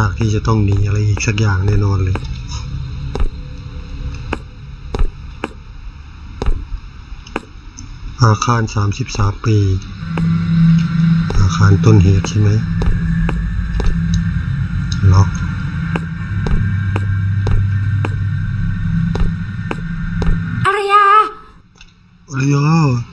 ฉากที่จะต้องหนีอะไรอีกสักอย่างแน่นอนเลย อาคาร 33 ปี อาคารต้นเหตุใช่ไหมล็อกอารยาอะไรอะ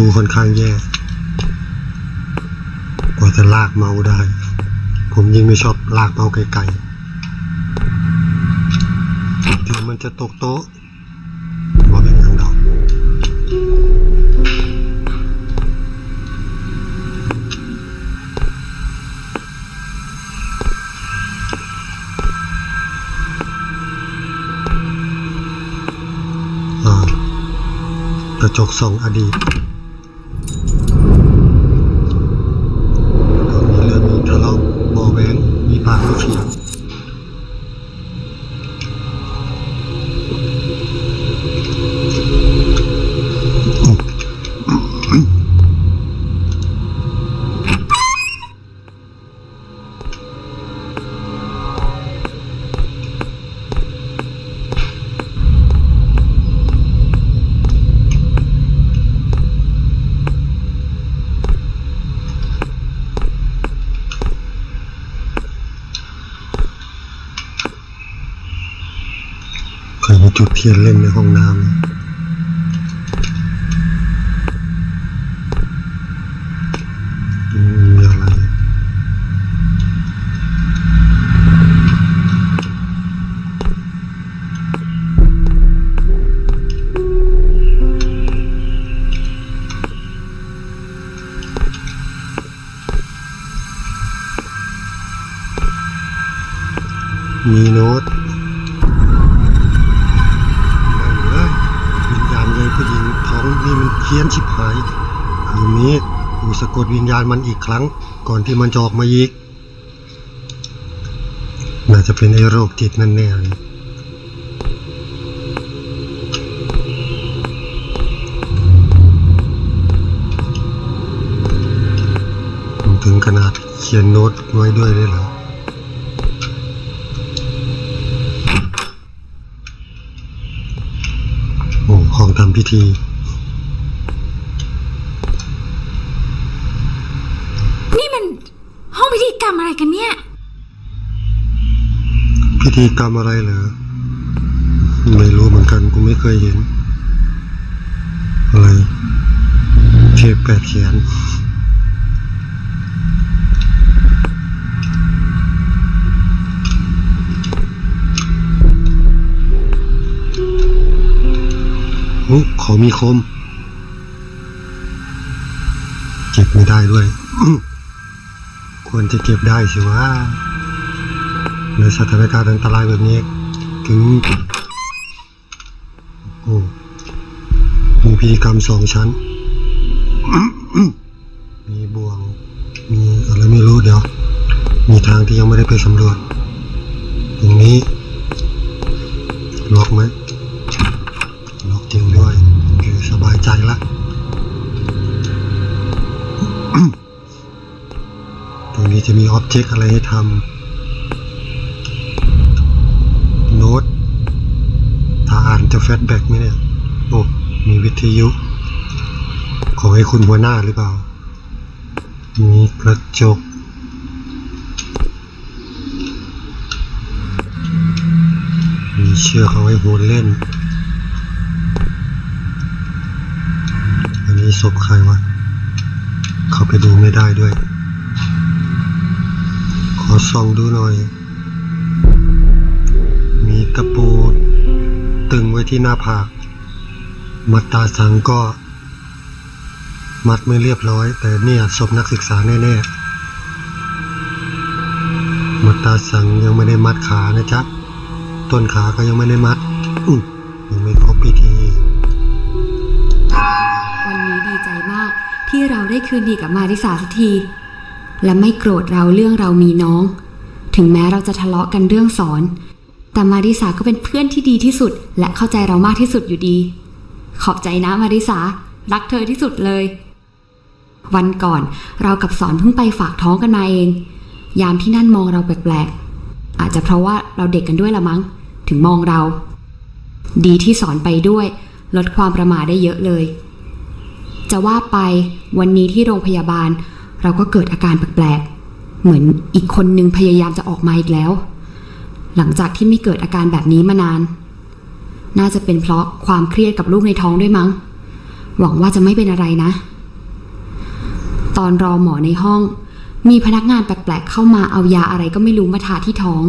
ดูค่อนข้างแย่ กว่าจะลากเมาส์ได้ ผมยิ่งไม่ชอบลากเมาส์ไกลๆถึงมันจะตกโต๊ะว่าเป็นอย่างดอกอ่ากระจกส่องอดีต จุดเทียนเล่นในห้องน้ำ สะกดวิญญาณมันอีกครั้ง ก่อนที่มันจะออกมาอีก น่าจะเป็นไอ้โรคจิตนั่นแน่ถึงขนาดเขียนโน้ตไว้ด้วยเลยเหรอโอ้ห้องทำพิธี นี่มันห้องพิธีกรรมอะไรกันเนี่ย พิธีกรรมอะไรเหรอ ไม่รู้เหมือนกันกูไม่เคยเห็น อะไรเทปแปดแขนโอ้ขอมีคม เก็บไม่ได้ด้วย ควรจะเก็บได้สิว่า ในสถานการณ์อันตรายแบบนี้ ถึง โอ้มีพิธีกรรมสองชั้น มีบ่วง มีอะไรไม่รู้เดี๋ยว มีทางที่ยังไม่ได้ไปสำรวจ ตรงนี้ ล็อกไหมล็อกจริงด้วยโอสบายใจละตรงนี้จะมีอ็อบเจกต์อะไรให้ทำ แลดแบ็กไหมเนี่ย โอ้ มีวิทยุ ขอให้คุณหัวหน้าหรือเปล่า มีกระจก มีเชือกเขาไว้โหนเล่น อันนี้ศพใครวะ เขาไปดูไม่ได้ด้วย ขอส่องดูหน่อย มีกระปู ตึงไว้ที่หน้าผาก มัดตาสังก็ มัดไม่เรียบร้อย แต่เนี่ยศพนักศึกษาแน่ๆ มัดตาสังยังไม่ได้มัดขานะจ๊ะ ต้นขาก็ยังไม่ได้มัดอืมยังไม่ครบพิธี วันนี้ดีใจมากที่เราได้คืนดีกับมาริสาสักที และไม่โกรธเราเรื่องเรามีน้อง ถึงแม้เราจะทะเลาะกันเรื่องสอน แต่มาริสาก็เป็นเพื่อนที่ดีที่สุด และเข้าใจเรามากที่สุดอยู่ดี ขอบใจนะมาริสา รักเธอที่สุดเลย วันก่อนเรากับสอนเพิ่งไปฝากท้องกันมาเอง ยามที่นั่นมองเราแปลกๆ อาจจะเพราะว่าเราเด็กกันด้วยละมั้ง ถึงมองเรา ดีที่สอนไปด้วย ลดความประมาทได้เยอะเลย จะว่าไปวันนี้ที่โรงพยาบาล เราก็เกิดอาการแปลกๆ เหมือนอีกคนนึงพยายามจะออกมาอีกแล้ว หลังจากที่ไม่เกิดอาการแบบนี้มานาน น่าจะเป็นเพราะความเครียดกับลูกในท้องด้วยมั้ง หวังว่าจะไม่เป็นอะไรนะ ตอนรอหมอในห้อง มีพนักงานแปลกๆเข้ามาเอายาอะไรก็ไม่รู้มาทาที่ท้อง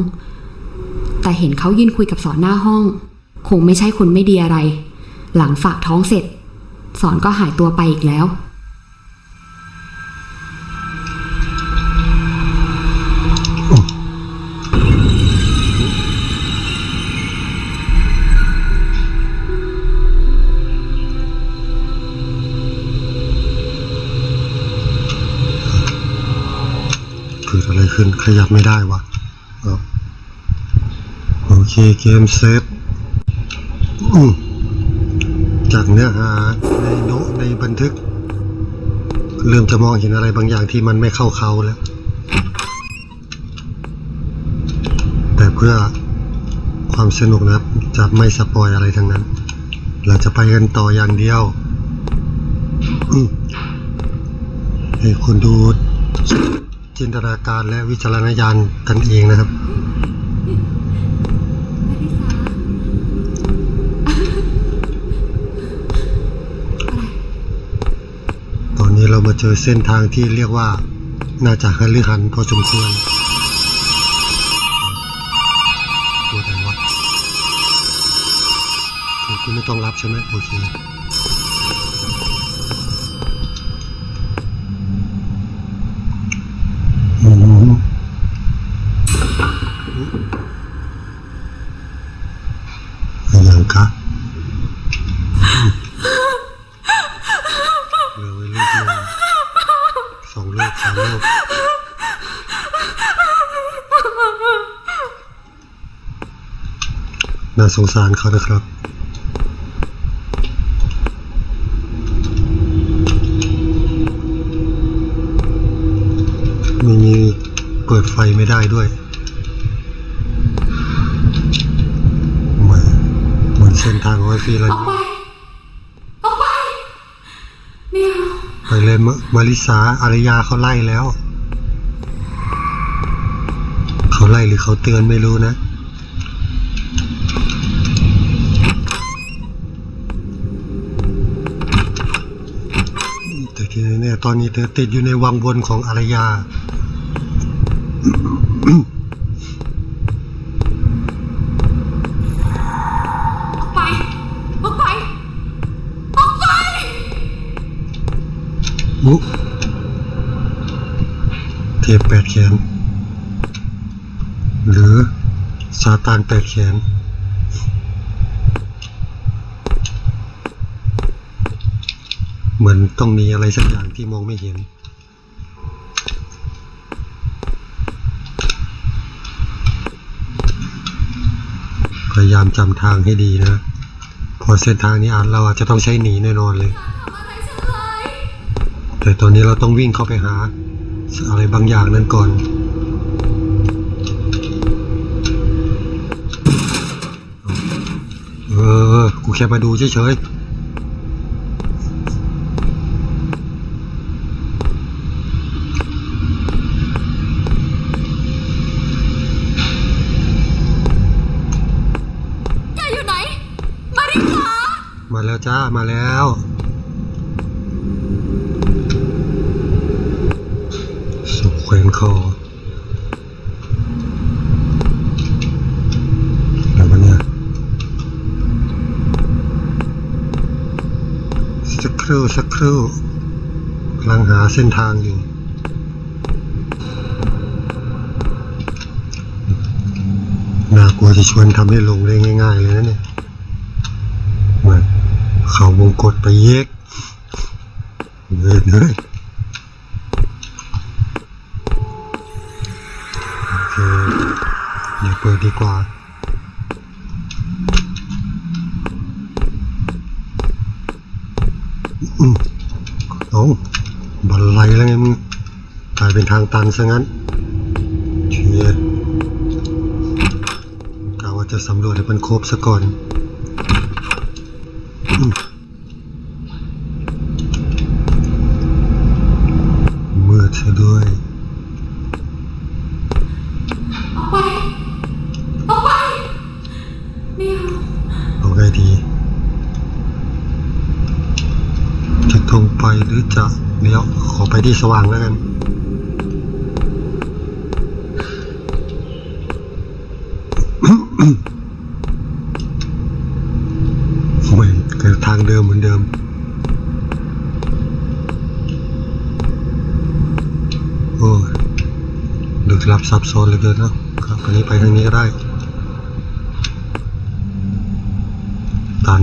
แต่เห็นเขายืนคุยกับสอนหน้าห้อง คงไม่ใช่คนไม่ดีอะไร หลังฝากท้องเสร็จ สอนก็หายตัวไปอีกแล้ว ขึ้น ขยับไม่ได้วะโอเคเกมเซฟจากเนื้อหาในโนในบันทึก เริ่มจะมองเห็นอะไรบางอย่างที่มันไม่เข้าเขาแล้ว แต่เพื่อความสนุกนะครับ จะไม่สปอยอะไรทั้งนั้น เราจะไปกันต่ออย่างเดียวให้คนดู จินตนาการและวิจารณญาณกันเองนะครับ ตอนนี้เรามาเจอเส้นทางที่เรียกว่าน่าจะหันหรือหันพอสมควรตัวไหนวะคือคุณไม่ต้องรับใช่ไหมโอเค น่าสงสารเขานะครับไม่มีเปิดไฟไม่ได้ด้วยเหมือนเหมือนเส้นทางของไอฟีแล้ออกไปออกไปไม่เอาไปเลยมะมาริสาอารยาเขาไล่แล้ว เขาไล่หรือเขาเตือนไม่รู้นะ เนี่ยตอนนี้เธอติดอยู่ในวังวนของอารยาออกไปออกไปออกไปมุเทพแปดแขน หรือซาตานแปดแขน เหมือนต้องมีอะไรสักอย่างที่มองไม่เห็น พยายามจำทางให้ดีนะ พอเส้นทางนี้อาจเราอาจจะต้องใช้หนีแน่นอนเลย แต่ตอนนี้เราต้องวิ่งเข้าไปหา อะไรบางอย่างนั้นก่อนเออ กูแค่มาดูเฉยม จ้ามาแล้วสุขแขวนคอแล้วมันเนี่ยสักครู่สักครู่กำลังหาเส้นทางอยู่น่ากลัวจะชวนทำให้ลงได้ง่าย ๆ เลยนะเนี่ยเอน เขาวงกดไปเย็กเว้ยเฮ้ยโอเคเดี๋ยวเปิดดีกว่าอืมเอาบันไลแล้วไงมึงกลายเป็นทางตันซะงั้นเชียกะว่าจะสำรวจให้มันครบซะก่อนอืม มืดซะด้วย ออกไป ออกไป ไม่เอา เอาไงดี จะตรงไปหรือจะเลี้ยวขอไปที่สว่างแล้วกัน ไม่เกิดทางเดิมเหมือนเดิม โอ้ยลึกลับ ซับซ้อนเหลือเกินเนอะครับอันนี้ไปทางนี้ก็ได้ ตัน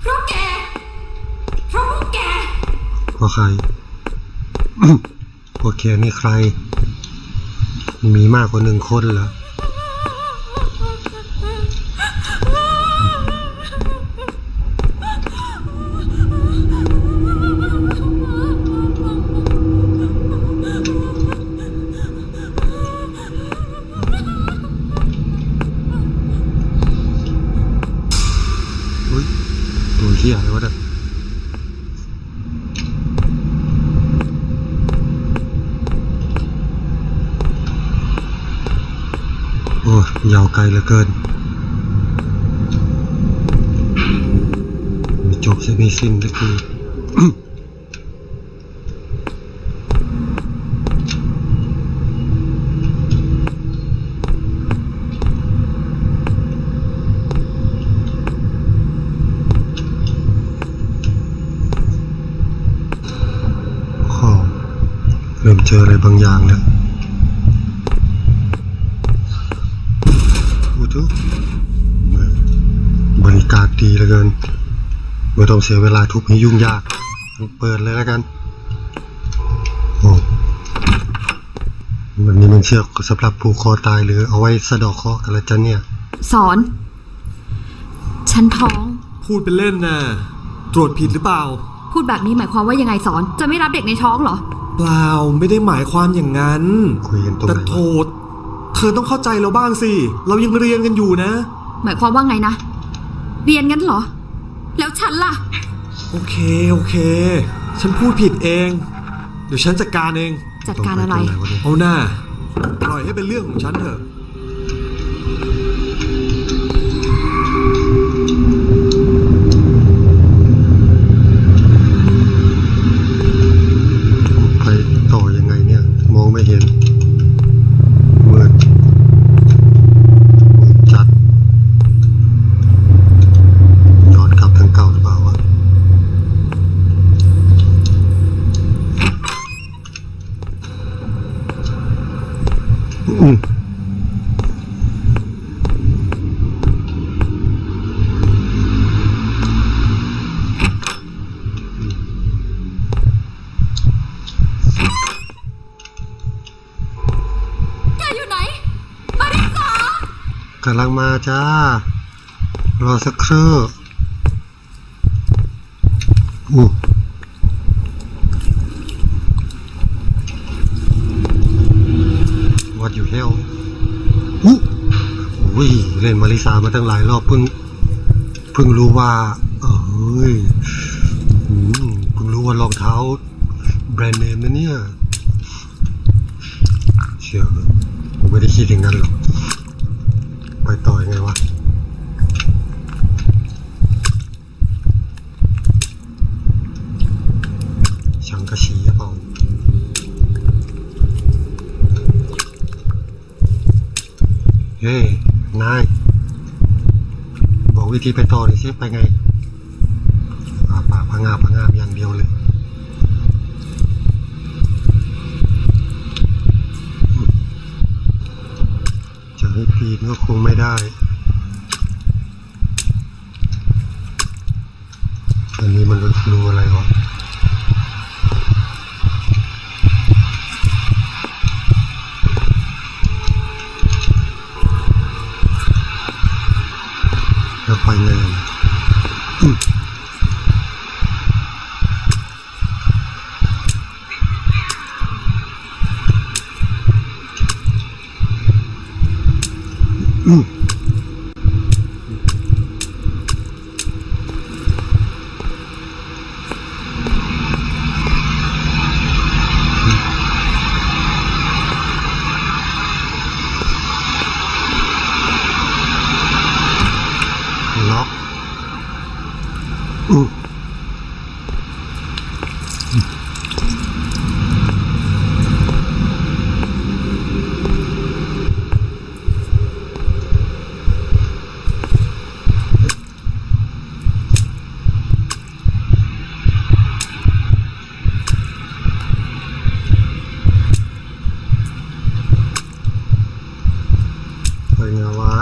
เพราะแก เพราะพวกแกเพราะใคร พวกแกนี่ใคร มีมากกว่าหนึ่งคนเหรอ ยาวไกลเหลือเกินม่จบจะไม่สิ้นสักที ข้อเริ่มเจออะไรบางอย่างแล้วโอ้ทุบริการดีเหลือเกินไม่ ต้องเสียเวลาทุบให้ยุ่งยาก เปิดเลยแล้วกันโอ้วันนี้มันเชือกสำหรับผูกคอตายหรือเอาไว้สะเดอกคอกันละจ๊ะเนี่ย สอน ฉันท้อง พูดเป็นเล่นนะตรวจผิดหรือเปล่า พูดแบบนี้หมายความว่ายังไงสอน จะไม่รับเด็กในท้องเหรอ เปล่าไม่ได้หมายความอย่างนั้น คุยกันตรงแต่ไหนโทวะษเธอต้องเข้าใจเราบ้างสิ เรายังเรียนกันอยู่นะ หมายความว่าไงนะ เรียนงั้นเหรอ แล้วฉันล่ะ โอเค โอเค ฉันพูดผิดเอง เดี๋ยวฉันจัดการเอง จัดการอะไรตงปตงหนวเนี่ยเอาหน้า ปล่อยให้เป็นเรื่องของฉันเถอะ มาจ้า รอสักครู่อู้ What you hell อู้อุ้ยเล่นมาริสามาตั้งหลายรอบเพิ่งเพิ่งรู้ว่า เอ้ยอืมเพิ่งรู้ว่ารองเท้า แบรนด์เนมนะเนี่ยเชื่อเลยกูไม่ได้คิดอย่างนั้นหรอก ไปต่อยังไงวะชังกระชีหรือเปล่าเฮ้ยนาย บอกวิธีไปต่อหน่อยสิไปไงอาปากพังงาพังงาอย่างเดียวเลย จะ ก็คงไม่ได้อันนี้มันรูอะไรวะแล้วไปไงอืมอืมล็อกอืมไปไงวะ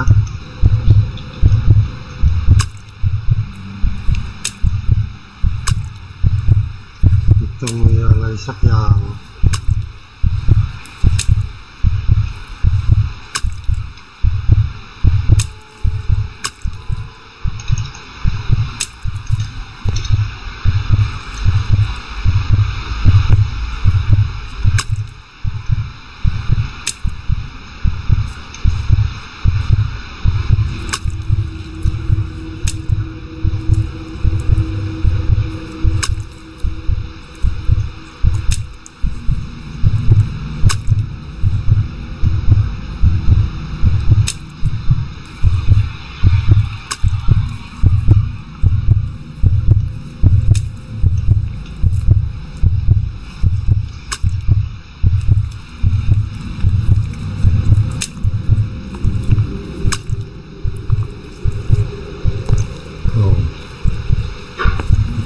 ต้อง มี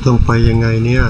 ต้องไปยังไงเนี่ย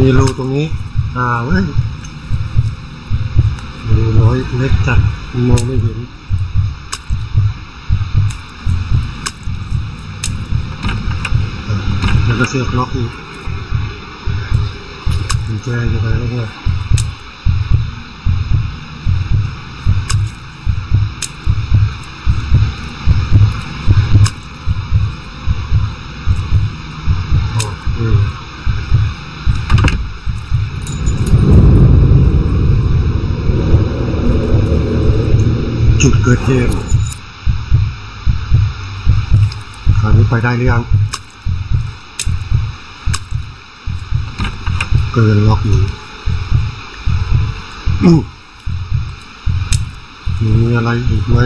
มีรูตรงนี้ อ่าเว้ยรูน้อยเล็กจัดมองไม่เห็นแล้วก็เสียบล็อกอีกกุญแจจะไปแล้วเนี่ยโอ้อืม จุดเกิดเหตุคราวนี้ไปได้หรือยัง เกินล็อกอยู่มีอะไรอีกไหม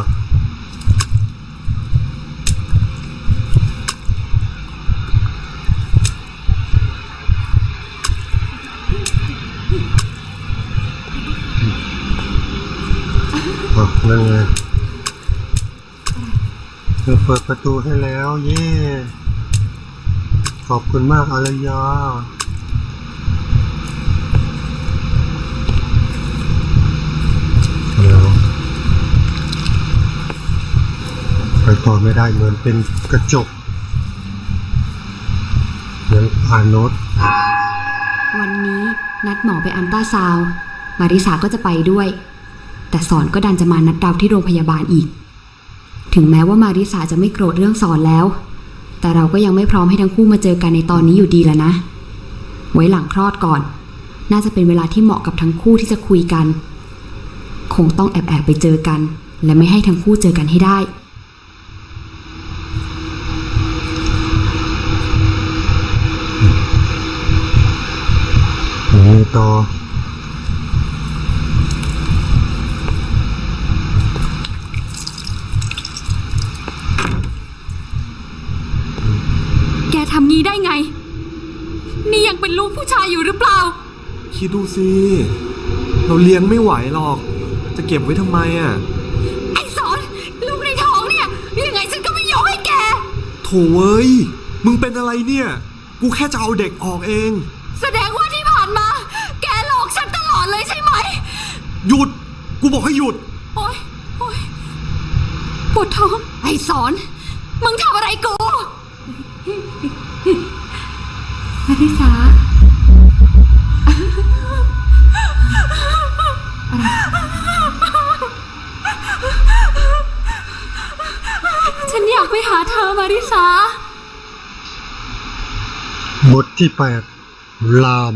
อนกลับอะนั่นไงเธอเปิดประตูให้แล้ว เย่ขอบคุณมากอารยา เดี๋ยว ไปต่อไม่ได้เหมือนเป็นกระจก เหมือนอ่านโน้ตวันนี้นัดหมอไปอันต้าซาวมาริสาก็จะไปด้วย แต่สอนก็ดันจะมานัดเราที่โรงพยาบาลอีก ถึงแม้ว่ามาริสาจะไม่โกรธเรื่องสอนแล้ว แต่เราก็ยังไม่พร้อมให้ทั้งคู่มาเจอกันในตอนนี้อยู่ดีแล้วนะ ไว้หลังคลอดก่อน น่าจะเป็นเวลาที่เหมาะกับทั้งคู่ที่จะคุยกัน คงต้องแอบแอบๆไปเจอกัน และไม่ให้ทั้งคู่เจอกันให้ได้ ไงต่อแกทำงี้ได้ไง นี่ยังเป็นลูกผู้ชายอยู่หรือเปล่า คิดดูสิ เราเลี้ยงไม่ไหวหรอก จะเก็บไว้ทำไมอะ ไอ้สอนลูกในท้องเนี่ย ยังไงฉันก็ไม่ยกให้แก โถเว้ย มึงเป็นอะไรเนี่ย กูแค่จะเอาเด็กออกเองแสดง หยุด กูบอกให้หยุด โอ๊ยโอ๊ยปวดท้อง ไอ้สอน มึงทำอะไรกูมาริสาฉันอยากไปหาเธอมาริสาบทที่แปดลาม